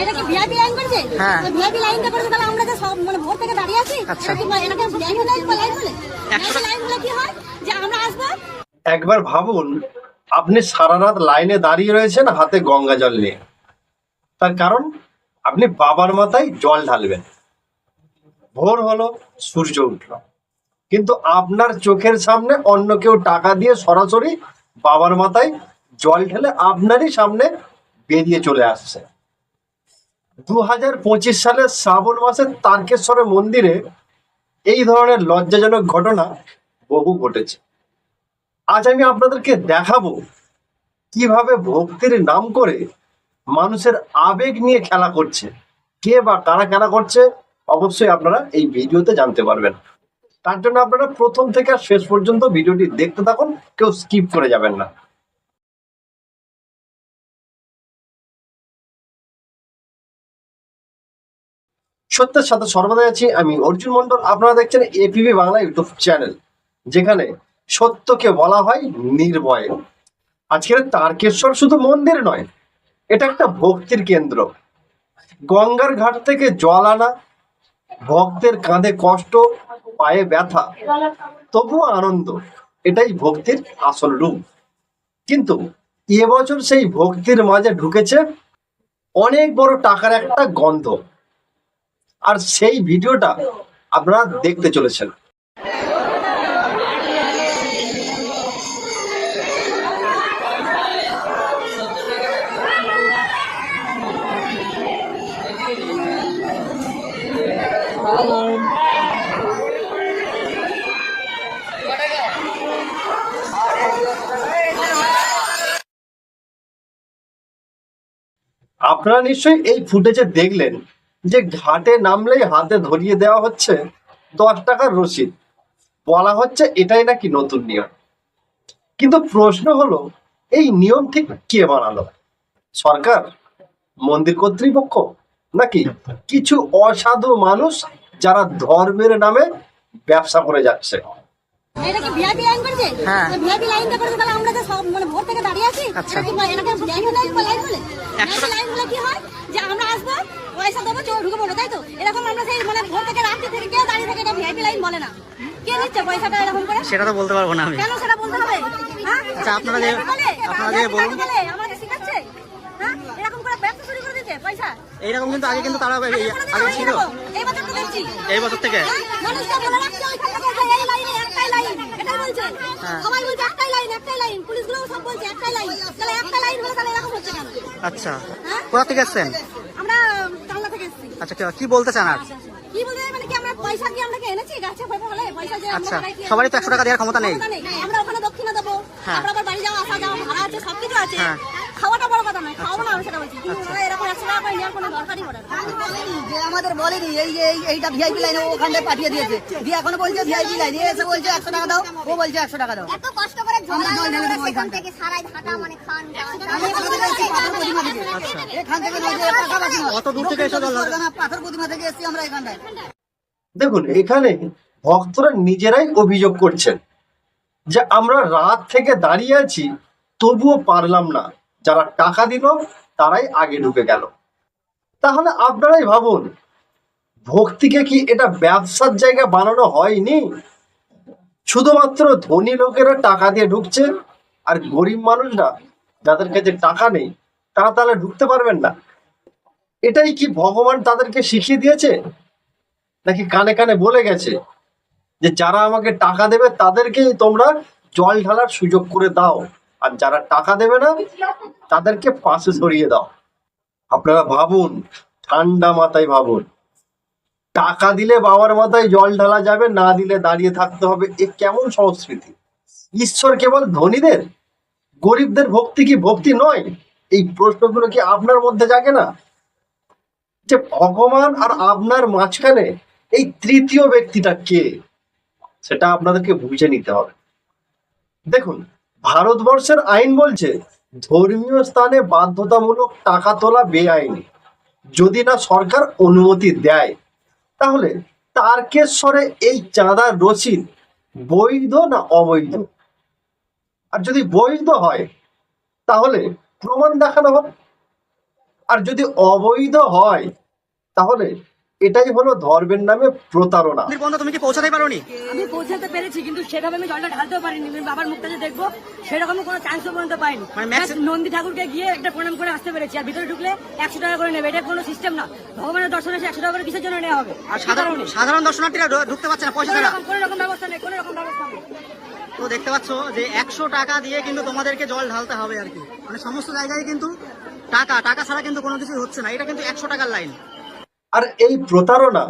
এটা কি VIP line করেছে? হ্যাঁ। ভিআইপি লাইনটা করেছে তাহলে আমরা যে সব মানে ভোর থেকে দাঁড়িয়ে আছি আচ্ছা। এটাকে ভিআইপি লাইন বা লাইন বলে? লাইন বলে কি হয়? যে আমরা আসব? একবার ভাবুন আপনি সারা রাত লাইনে দাঁড়িয়ে রয়েছেন হাতে গঙ্গা জল নিয়ে। তার কারণ আপনি বাবার মাথায় জল ঢালবেন। ভোর হলো সূর্য উঠল। কিন্তু আপনার চোখের সামনে অন্য কেউ টাকা দিয়ে সরাসরি বাবার মাথায় জল ঢেলে আপনারই সামনে বেরিয়ে চলে আসছে। দু হাজার পঁচিশ সালের শ্রাবণ মাসে তারকেশ্বরের মন্দিরে এই ধরনের লজ্জাজনক ঘটনা বহু ঘটেছে। আজ আমি আপনাদেরকে দেখাবো কীভাবে ভক্তির নাম করে মানুষের আবেগ নিয়ে খেলা করছে, কে বা কারা খেলা করছে, অবশ্যই আপনারা এই ভিডিওতে জানতে পারবেন। তার জন্য আপনারা প্রথম থেকে শেষ পর্যন্ত ভিডিওটি দেখতে থাকুন, কেউ স্কিপ করে যাবেন না। সত্যের সাথে সর্বদা আছি আমি অর্জুন মন্ডল আপনারা দেখছেন এপিবি বাংলা ইউটিউব চ্যানেল, যেখানে সত্যকে বলা হয় নির্ভয়। আজকের তারকেশ্বর শুধু মন্দির নয়, এটা একটা ভক্তির কেন্দ্র। গঙ্গার ঘাট থেকে জল আনা, ভক্তের কাঁধে কষ্ট, পায়ে ব্যথা, তবুও আনন্দ, এটাই ভক্তির আসল রূপ। কিন্তু এবছর সেই ভক্তির মাঝে ঢুকেছে অনেক বড় টাকার একটা গন্ধ। আর সেই ভিডিওটা আপনারা দেখতে চলেছেন। আপনারা নিশ্চয়ই এই ফুটেজে দেখলেন যে ঘাটে নামলেই হাতে ধরিয়ে দেওয়া হচ্ছে দশ টাকার রসিদ বলা হচ্ছে এটাই নাকি নতুন নিয়ম কিন্তু প্রশ্ন হলো এই নিয়ম ঠিক কে বানালো সরকার মন্দির কর্তৃপক্ষ নাকি কিছু অসাধু মানুষ যারা ধর্মের নামে ব্যবসা করে যাচ্ছে হ্যাঁ। আমরা যে সব মানে ভোর থেকে দাঁড়িয়ে আছি আচ্ছা। কি হয় যে পয়সা দেবো চোর ঢুকে পড়ব তাই তো? এরকম আমরা সেই মানে ভোর থেকে রাত্রি থেকে কেউ দাঁড়িয়ে থাকে এটা ভিআইপি লাইন বলে না। কে নিচ্ছে পয়সাটা এরকম করে? সেটা তো বলতে পারব না আমি। কেন সেটা বলতে হবে? হ্যাঁ? আচ্ছা, আপনারা যে- আপনারা যে বলুন। শিখাচ্ছে। হ্যাঁ? এরকম করে ব্যবসা শুরু করে দিচ্ছে পয়সা। এইরকম কিন্তু আগে কিন্তু তারা আগে ছিল। এই বছর তো দেখছি। এই বছর থেকে? হ্যাঁ, মানুষকে বলে রাখছে ওইখান এই লাইনে একটাই লাইন। এটাই বলছে। সবাই বলছে একটাই লাইন একটাই লাইন। পুলিশগুলোও সব বলছে একটাই লাইন। তাহলে একটা লাইন হলে তাহলে এরকম হচ্ছে কেন? আচ্ছা? কোথা থেকে এসছেন আমরা কালনা থেকে এসেছি আচ্ছা কি- বলতে চান আর? কি বলতে মানে কি আমরা পয়সা কি আমরা এনেছি? গাছে ফেপে পয়সা যে আচ্ছা, সবারই তো 100 টাকা দেওয়ার ক্ষমতা নেই। আমরা ওখানে দক্ষিণা দেবো। হ্যাঁ। আমরা আবার বাড়ি যাওয়া আসা যাওয়া ভাড়া আছে সবকিছু আছে। হ্যাঁ। বড় কথা নয় খাওয়াবো না আমি সেটা বলছি। কিন্তু ওরা এরকম একশো টাকা করে নেওয়ার কোনো দরকারই পড়ে না। যে আমাদের বলেনি এই যে এইটা ভিআইপি লাইনে ওখানটায় পাঠিয়ে দিয়েছে। দিয়ে এখন বলছে ভিআইপি লাইন এসে বলছে একশো টাকা দাও ও বলছে একশো টাকা দাও। এত কষ্ট করে জল ঢেলে জল দেবো সেখান থেকে সারাই ঘাটা মানে খান এখান থেকে এসেছি পাথর প্রতিমা থেকে। আচ্ছা এখান থেকে নয় যে পাশাপাশি নয়। অত দূর থেকে এসে জল ঢালতে- পরগনা পাথর প্রতিমা থেকে এসেছি আমরা এখানটায়। দেখুন এখানে ভক্তরা নিজেরাই অভিযোগ করছেন যে আমরা রাত থেকে দাঁড়িয়ে আছি তবুও পারলাম না। যারা টাকা দিল, তারাই আগে ঢুকে গেল। তাহলে আপনারাই ভাবুন, ভক্তিকে কি এটা ব্যবসার জায়গা বানানো হয়নি? শুধুমাত্র ধনী লোকেরা টাকা দিয়ে ঢুকছে, আর গরিব মানুষরা যাদের কাছে টাকা নেই, তারা তাহলে ঢুকতে পারবেন না। এটাই কি ভগবান তাদেরকে শিখিয়ে দিয়েছে? নাকি কানে কানে বলে গেছে যে যারা আমাকে টাকা দেবে, তাদেরকেই তোমরা জল ঢালার সুযোগ করে দাও। আর যারা টাকা দেবে না, তাদেরকে পাশে সরিয়ে দাও। আপনারা ভাবুন, ঠান্ডা মাথায় ভাবুন। টাকা দিলে বাবার মাথায় জল ঢালা যাবে, না দিলে দাঁড়িয়ে থাকতে হবে। এ কেমন সংস্কৃতি? ঈশ্বর কেবল ধনীদের? গরিবদের ভক্তি কি ভক্তি নয়? এই প্রশ্নগুলো কি আপনার মধ্যে জাগে না? যে ভগবান আর আপনার মাঝখানে এই তৃতীয় ব্যক্তিটা কে? সেটা আপনাদেরকে বুঝে নিতে হবে। দেখুন ভারতবর্ষের আইন বলছে, ধর্মীয় স্থানে বাধ্যতামূলক টাকা তোলা বেআইনি। যদি না সরকার অনুমতি দেয়, তাহলে তারকেশ্বরে এই চাঁদার রসিদ বৈধ না অবৈধ? আর যদি বৈধ হয়, তাহলে প্রমাণ দেখানো হোক। আর যদি অবৈধ হয়, তাহলে এটাই হলো ধর্মের নামে প্রতারণা। পর্যন্ত তুমি কি পৌঁছাতে পারোনি? আমি পৌঁছাতে পেরেছি কিন্তু সেভাবে আমি জলটা ঢালতেও পারিনি। আমি বাবার মুখটা যে দেখব সেরকম কোনো চান্সও পর্যন্ত পাইনি। মানে নন্দী ঠাকুরকে গিয়ে একটা প্রণাম করে আসতে পেরেছি আর ভিতরে ঢুকলে একশো টাকা করে নেবে। এটা কোনো সিস্টেম না। ভগবানের দর্শন এসে একশো টাকা করে কিসের জন্য নেওয়া হবে? আর সাধারণ সাধারণ দর্শনার্থীরা ঢুকতে পারছে না পয়সা কোনো ছাড়া রকম কোনো রকম ব্যবস্থা নেই কোনো রকম ব্যবস্থা নেই। তো দেখতে পাচ্ছ যে একশো টাকা দিয়ে কিন্তু তোমাদেরকে জল ঢালতে হবে আর কি। মানে সমস্ত জায়গায় কিন্তু টাকা টাকা ছাড়া কিন্তু কোনো কিছু হচ্ছে না। এটা কিন্তু একশো টাকার লাইন আর এই প্রতারণা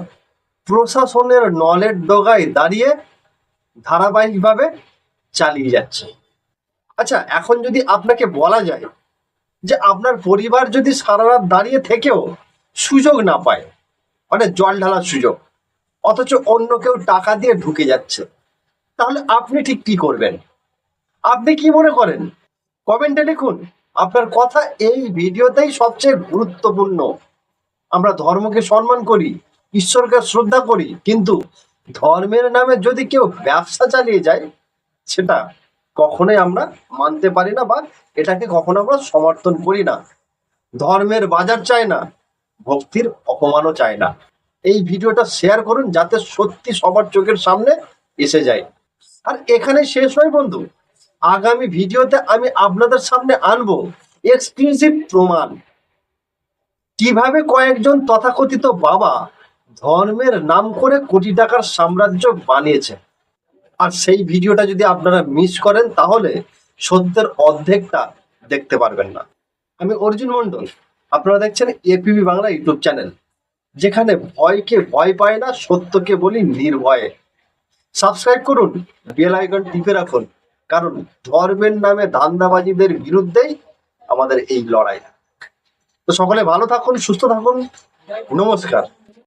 প্রশাসনের নলের ডগায় দাঁড়িয়ে ধারাবাহিকভাবে চালিয়ে যাচ্ছে। আচ্ছা এখন যদি আপনাকে বলা যায় যে আপনার পরিবার যদি সারা রাত দাঁড়িয়ে থেকেও সুযোগ না পায় মানে জল ঢালার সুযোগ, অথচ অন্য কেউ টাকা দিয়ে ঢুকে যাচ্ছে, তাহলে আপনি ঠিক কি করবেন? আপনি কি মনে করেন? কমেন্টে লিখুন। আপনার কথা এই ভিডিওতেই সবচেয়ে গুরুত্বপূর্ণ। আমরা ধর্মকে সম্মান করি, ঈশ্বরকে শ্রদ্ধা করি, কিন্তু ধর্মের নামে যদি কেউ ব্যবসা চালিয়ে যায়, সেটা কখনোই আমরা মানতে পারি না বা এটাকে কখনো আমরা সমর্থন করি না। ধর্মের বাজার চায় না, ভক্তির অপমানও চায় না। এই ভিডিওটা শেয়ার করুন যাতে সত্যি সবার চোখের সামনে এসে যায়। আর এখানে শেষ হয় বন্ধু, আগামী ভিডিওতে আমি আপনাদের সামনে আনব এক্সক্লুসিভ প্রমাণ। কীভাবে কয়েকজন তথাকথিত বাবা ধর্মের নাম করে কোটি টাকার সাম্রাজ্য বানিয়েছে আর সেই ভিডিওটা যদি আপনারা মিস করেন, তাহলে সত্যের অর্ধেকটা দেখতে পারবেন না। আমি অর্জুন মন্ডল আপনারা দেখছেন এপিবি বাংলা ইউটিউব চ্যানেল, যেখানে ভয়কে ভয় পায় না, সত্যকে বলি নির্ভয়ে। সাবস্ক্রাইব করুন, বেল আইকন টিপে রাখুন, কারণ ধর্মের নামে ধান্দাবাজিদের বিরুদ্ধেই আমাদের এই লড়াই। তো সকলে ভালো থাকুন সুস্থ থাকুন। নমস্কার।